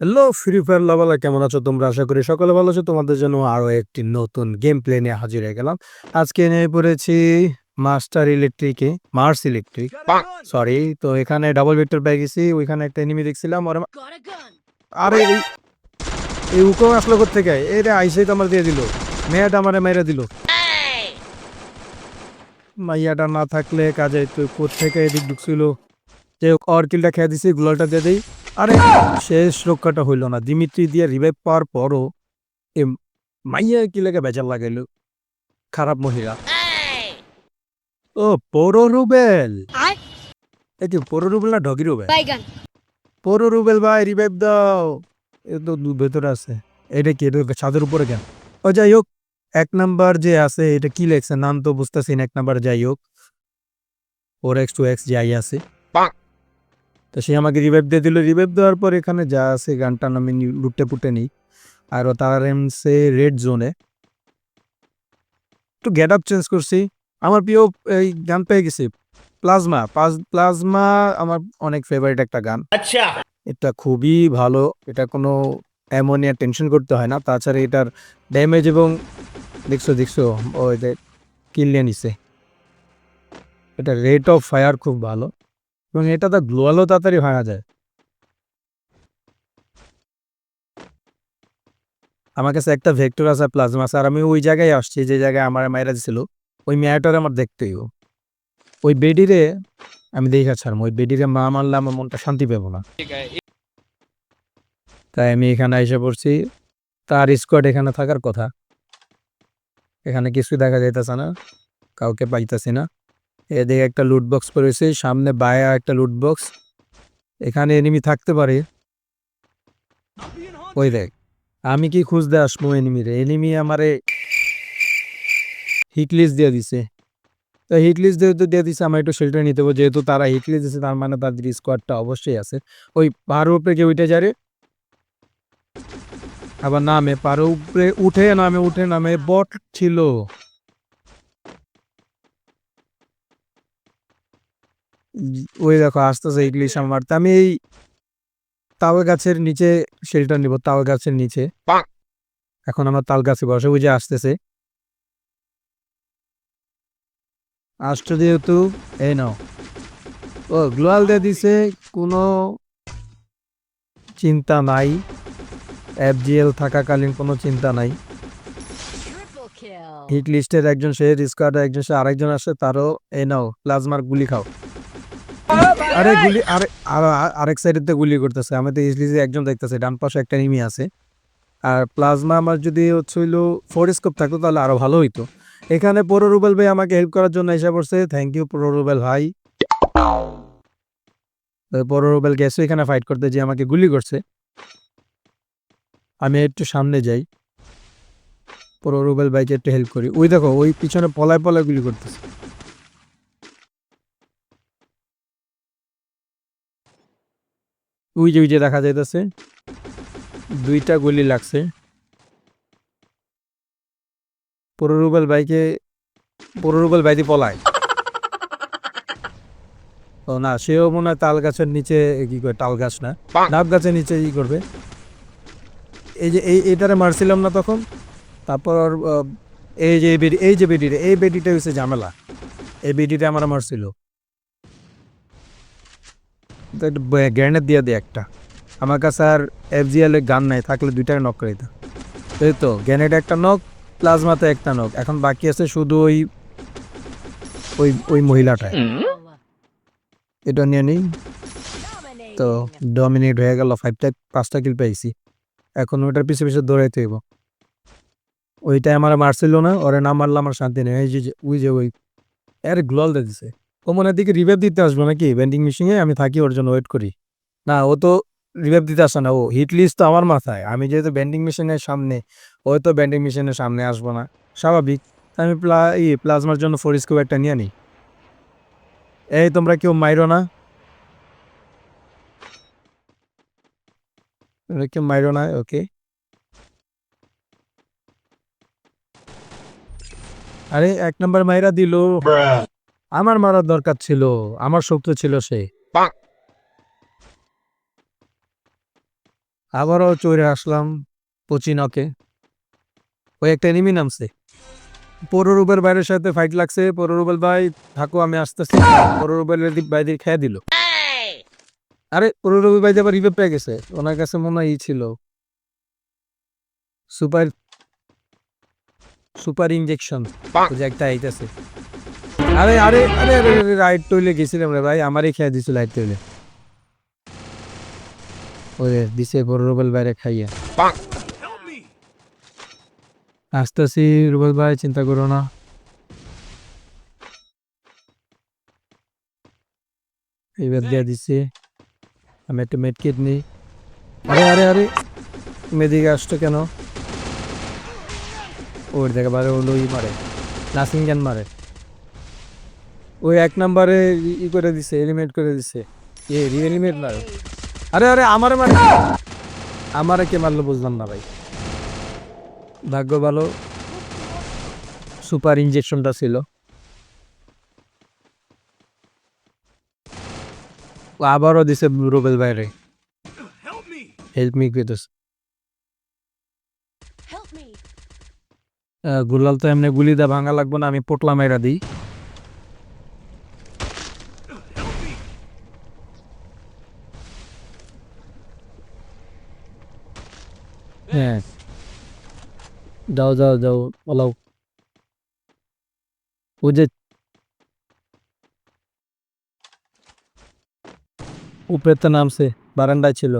Hello free fire লাভালা কেমন আছো তোমরা? আশা করি সকলে ভালো আছো। তোমাদের জন্য আরও একটি নতুন গেম প্লে নিয়ে হাজির হয়ে গেলাম। আজকে নিয়ে পড়েছি মাস্টার ইলেকট্রিকে মার্স ইলেকট্রিক সরি তো এখানে ডাবল ভেক্টর পেয়ে গেছি ওইখানে একটা এনিমি দেখছিলাম gun. আরে এই- উকো আসলো থেকে এই রে আইসেই তো আমার দিয়ে দিল। মেয়েটা আমারে মেরে দিল। মাইয়াটা না থাকলে কাজে তো থেকে এদিক ঢুকছিল? যে অর্কিলটা খেয়ে দিছি গুলালটা দিয়ে দিই। আরে শেষ রক্ষাটা হইল না। দিমিত্রি দিয়ে রিভাইভ পাওয়ার পরও এ মাইয়া কি লাগে বেজার লাগাইল। খারাপ মহিলা। ও পৌর রুবেল। এই যে পৌর রুবেল না ডগি রুবেল? Baigan. রুবেল ভাই রিভাইভ দাও। এ তো দু- ভেতরে আছে। এটা কি এটা ছাদের উপরে কেন? ও যাই হোক এক নাম্বার যে আছে এটা কি লেখছে? নাম তো বুঝতেছি এক নাম্বার যাই হোক। ফোর এক্স টু এক্স যাই আছে। তো সে আমাকে রিভাইভ দিয়ে দিল। রিভাইভ দেওয়ার পর এখানে যা আছে গানটা আমি লুটে পুটে নিই। আর ও তার এমসে রেড জোনে একটু গেট আপ চেঞ্জ করছি। আমার প্রিয় এই গান পেয়ে গেছি। প্লাজমা প্লাজমা আমার অনেক ফেভারিট একটা গান। আচ্ছা। এটা খুবই ভালো। এটা কোনো অ্যামোনিয়া টেনশন করতে হয় না। তাছাড়া এটার ড্যামেজ এবং দেখছ দেখছ ওই যে কিনলে নিছে। এটা রেট অফ ফায়ার খুব ভালো। এবং এটা তো গ্লোয়ালও তাড়াতাড়ি ভাঙা যায়। আমার কাছে একটা ভেক্টর আছে প্লাজমা আছে, আর আমি ওই জায়গায় আসছি, যে জায়গায় আমার মায়েরা দিছিল, ওই মেয়াটারে আমার দেখতেই ওই বেডিরে আমি দেখা ছাড়ম ওই বেডিরে মা মারলে আমার মনটা শান্তি পাবো না। তাই আমি এখানে এসে পড়ছি, তার স্কোয়াড এখানে থাকার কথা। এখানে কিছু দেখা যাইতেছে না, কাউকে পাইতেছি না। এদিকে একটা লুট বক্স করেছে সামনে বায়া একটা লুট বক্স এখানে এনিমি থাকতে পারে। ওই দেখ, আমি কি খুঁজতে আসব এনিমি রে? এনিমি আমারে হিট লিস্ট দিয়ে দিছে। তো হিট লিস্ট যেহেতু দিয়ে দিছে, আমার একটু শেল্টার নিতে হবে। যেহেতু তারা হিট লিস্ট দিচ্ছে তার মানে তাদের স্কোয়াডটা অবশ্যই আছে। ওই পাহাড়ের উপরে কেউ উঠে যারে আবার নামে, পাহাড়ের উপরে উঠে নামে উঠে নামে বট ছিল। ওই দেখো আসতেছে ইংলিশ আমার। তা আমি এই তাল গাছের নিচে শেল্টার নিব তাল গাছের নিচে। এখন আমার তাল গাছে বসে ওই যে আসতেছে। আসতে যেহেতু এই নাও। ও গ্লোয়াল দিয়ে দিছে কোনো চিন্তা নাই। এফজিএল থাকাকালীন কোনো চিন্তা নাই। হিট লিস্টের একজন সে স্কোয়াড একজন সে আরেকজন আসে তারও এই নাও প্লাজমার গুলি খাও। আরে গুলি আরে আর- আর- আরেক সাইডেতে গুলি করতেছে। একজন দেখতেছে ডান পাশে একটা নিমি আছে। আর প্লাজমা আমার যদি হচ্ছে হইল ফোর স্কোপ থাকতো তাহলে আরও ভালো হইতো। এখানে পরো রুবেল ভাই আমাকে হেল্প করার জন্য এসে পড়ছে। থ্যাংক ইউ পরো রুবেল ভাই। পরো রুবেল গেছে এখানে ফাইট করতে যে আমাকে গুলি করছে। আমি একটু সামনে যাই। পরো রুবেল ভাইকে একটু হেল্প করি। ওই দেখো ওই পিছনে পলায় পলায় গুলি করতেছে। ওই যে ওই যে দেখা যাইতেছে, দুইটা গুলি লাগছে। রুবেল বাইকে পনেরো রুবেল বাইতে পলায়। ও না, সেও মনে হয় তাল গাছের নিচে কি করে, তাল গাছ না, ডাব গাছের নিচে ই করবে। এই যে, এই, এটারে মারছিলাম না তখন, তারপর এই যে, এই বেডি যে বেডিটা, এই বেডিটা হচ্ছে ঝামেলা। এই বেডিটা আমার মারছিল। গ্রেনেড দিয়ে দে একটা। আমার কাছে আর গান নাই, থাকলে দুইটাকে নক করে দিতাম এই তো একটা নক প্লাজমাতে একটা নক এখন বাকি আছে শুধু ওই ওই ওই এটা নিয়ে নিই। তো. ডমিনেট হয়ে গেল ফাইভটা পাঁচটা কিল পেয়েছি। এখন ওইটার পিছে পিছে দৌড়াইতে হইব। ওইটাই আমার মারছিল না, ওরে না মারলে আমার শান্তি নেই। যে ওই যে, ওই, এর গ্লোয়াল দিয়ে দিছে ও মনে দিকে রিভাইভ দিতে আসব নাকি? ভেন্ডিং মেশিনে আমি থাকি, ওর জন্য ওয়েট করি। না, ও তো রিভাইভ দিতে আসে না। ও হিট লিস্ট তো আমার মাথায়। আমি যেহেতু ব্যান্ডিং মেশিনের সামনে ও তো ব্যান্ডিং মেশিনের সামনে আসব না। স্বাভাবিক। আমি প্লা ই প্লাজমার জন্য ফোর স্কোপ একটা নিয়ে নিই এই, তোমরা কেউ মাইরো না। কেউ মাইরো না, ওকে। আরে, এক নম্বর মাইরা দিল। আমার মারার দরকার ছিল আমার শক্তি ছিল সে। আবারও চড়ে আসলাম পচিনকে ওই একটা এনিমি নামছে। পৌররূপের বাইরের সাথে ফাইট লাগছে। পৌররূপের ভাই থাকো আমি আসতেছি। পৌররূপের বাইরে খেয়ে দিল। আরে পৌররূপের বাইরে আবার রিভে পেয়ে গেছে। ওনার কাছে মনে হয় ই ছিল। সুপার সুপার ইনজেকশন যে একটা আইতেছে। আরে আরে আরে আরে রাইট টইলে গেছিলাম রে ভাই। আমারই খেয়ে দিছিল রাইট টইলে ওই রে, দিছে বড় রুবেল বাইরে খাইয়া। আসতেছি রুবেল ভাই চিন্তা করো না। এইবার দিয়ে দিছি। আমি একটা মেডকিট নিই। আরে আরে আরে কেন? ওর দেখে বারে হলো ই মারে। নাসিং জ্ঞান মারে। ওই এক নম্বরে ই করে দিছে এলিমেন্ট করে দিছে। এ রিএলিমেন্ট মারে আরে আরে আমারে মারে আমারে কে মারলো বুঝলাম না ভাই। ভাগ্য ভালো সুপার ইনজেকশনটা ছিল। আবারও দিছে রুবেল বাইরে হেল্প মি me. গুলাল তো এমনি গুলি দা ভাঙা লাগবো না আমি পোটলা মাইরা দিই। হ্যাঁ। যাও যাও যাও বলাও ও যে উপরে তো নামছে, বারান্দায় ছিল।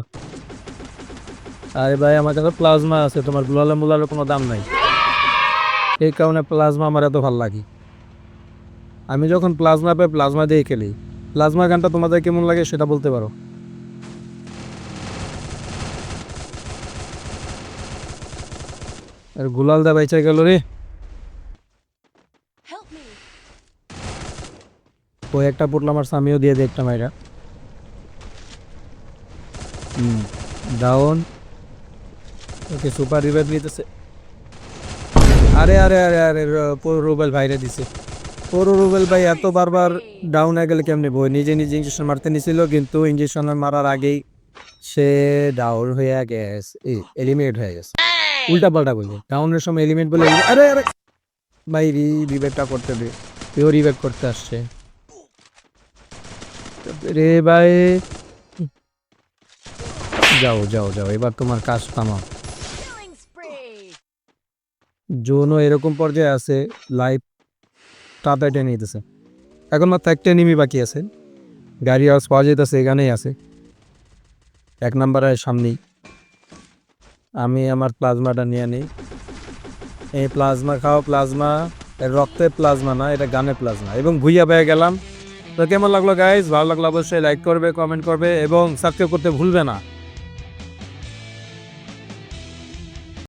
আরে ভাই, আমার কাছে প্লাজমা আছে, তোমার গুলালে মুলালে কোনো দাম নাই। এই কারণে প্লাজমা আমার এত ভালো লাগে। আমি যখন প্লাজমা পাই, প্লাজমা দিয়ে খেলি। প্লাজমা গানটা তোমাদের কেমন লাগে সেটা বলতে পারো। আর গুলাল দা বাইচা গেল রে। ওই একটা পুটলা আমার স্বামীও দিয়ে দে একটা মাইরা। ডাউন ওকে সুপার রিভাইভ নিতেছে আরে আরে আরে আরে রুবেল ভাইরে দিছে। পুরো রুবেল ভাই এত বারবার ডাউন হয়ে গেলে কেমনি বই? নিজে নিজে ইঞ্জেকশন মারতে নিছিল কিন্তু ইঞ্জেকশন মারার আগেই সে ডাউন হয়ে গেছে এলিমিনেট হয়ে গেছে। উল্টা পাল্টা বলছে। ডাউনের সময় এলিমেন্ট বলে আরে আরে। ভাই রি রিভাইভটা করতে দে। কেউ রিভাইভ করতে আসছে। রে ভাই। যাও যাও যাও। এবার তোমার কাজ থামাও। জোনও এরকম পর্যায়ে আছে লাইফ তাড়াতাড়ি টেনে নিতেছে। এখন মাত্র একটা নিমি বাকি আছে। গাড়ি আওয়াজ পাওয়া যেতেছে এখানেই আছে। এক নম্বরের সামনেই। আমি আমার প্লাজমাটা নিয়ে নিই। এই প্লাজমা খাওয়া প্লাজমা। রক্তে প্লাজমা না, এটা গানে প্লাজমা। এবং ভুইয়া পেয়ে গেলাম। তো কেমন লাগল গাইজ ভালো লাগল অবশ্যই লাইক করবে কমেন্ট করবে এবং সাবস্ক্রাইব করতে ভুলবে না।